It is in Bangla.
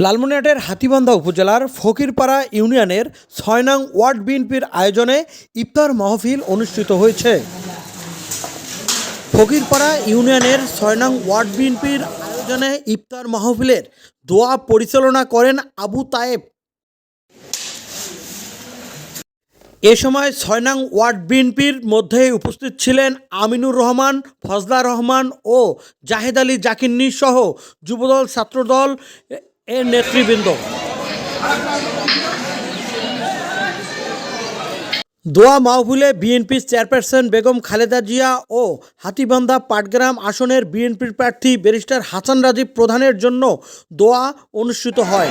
লালমনিরহাটের হাতিবান্ধা উপজেলার ফকিরপাড়া ইউনিয়নের ছয় নং ওয়ার্ড বিএনপির আয়োজনে ইফতার মাহফিল অনুষ্ঠিত হয়েছে। ফকিরপাড়া ইউনিয়নের ছয় নং ওয়ার্ড বিএনপির আয়োজনে ইফতার মাহফিলের দোয়া পরিচালনা করেন আবু তায়েব। এ সময় ছয় ওয়ার্ড বিএনপির মধ্যে উপস্থিত ছিলেন আমিনুর রহমান, ফজলা রহমান ও জাহেদ আলী জাকিন্নি সহ যুবদল, ছাত্রদল এর নেতৃবৃন্দ। দোয়া মাহফিলে বিএনপির চেয়ারপারসন বেগম খালেদা জিয়া ও হাতিবান্ধা পাটগ্রাম আসনের বিএনপির প্রার্থী ব্যারিস্টার হাসান রাজীব প্রধানের জন্য দোয়া অনুষ্ঠিত হয়।